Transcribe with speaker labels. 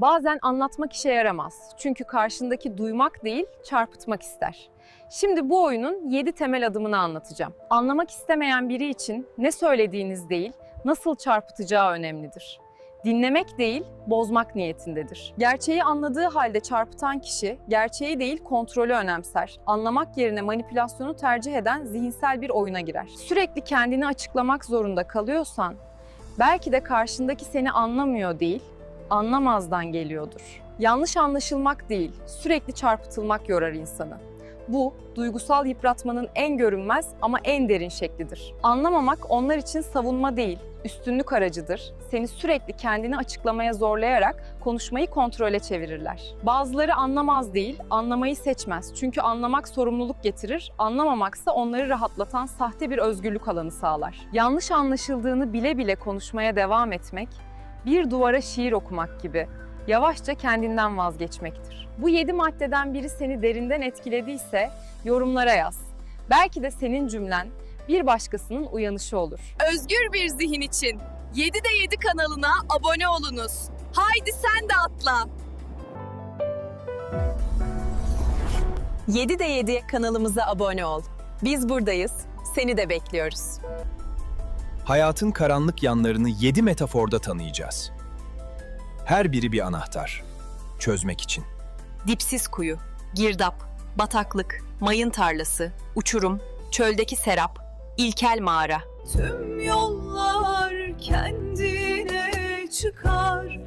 Speaker 1: Bazen anlatmak işe yaramaz. Çünkü karşındaki duymak değil, çarpıtmak ister. Şimdi bu oyunun 7 temel adımını anlatacağım. Anlamak istemeyen biri için ne söylediğiniz değil, nasıl çarpıtacağı önemlidir. Dinlemek değil, bozmak niyetindedir. Gerçeği anladığı halde çarpıtan kişi, gerçeği değil kontrolü önemser. Anlamak yerine manipülasyonu tercih eden zihinsel bir oyuna girer. Sürekli kendini açıklamak zorunda kalıyorsan, belki de karşındaki seni anlamıyor değil, anlamazdan geliyordur. Yanlış anlaşılmak değil, sürekli çarpıtılmak yorar insanı. Bu, duygusal yıpratmanın en görünmez ama en derin şeklidir. Anlamamak onlar için savunma değil, üstünlük aracıdır. Seni sürekli kendini açıklamaya zorlayarak konuşmayı kontrole çevirirler. Bazıları anlamaz değil, anlamayı seçmez. Çünkü anlamak sorumluluk getirir, anlamamaksa onları rahatlatan sahte bir özgürlük alanı sağlar. Yanlış anlaşıldığını bile bile konuşmaya devam etmek, bir duvara şiir okumak gibi yavaşça kendinden vazgeçmektir. Bu yedi maddeden biri seni derinden etkilediyse yorumlara yaz. Belki de senin cümlen bir başkasının uyanışı olur.
Speaker 2: Özgür bir zihin için 7'de 7 kanalına abone olunuz. Haydi sen de atla. 7'de 7 kanalımıza abone ol. Biz buradayız. Seni de bekliyoruz.
Speaker 3: Hayatın karanlık yanlarını yedi metaforda tanıyacağız. Her biri bir anahtar. Çözmek için.
Speaker 2: Dipsiz kuyu, girdap, bataklık, mayın tarlası, uçurum, çöldeki serap, ilkel mağara. Tüm yollar kendine çıkar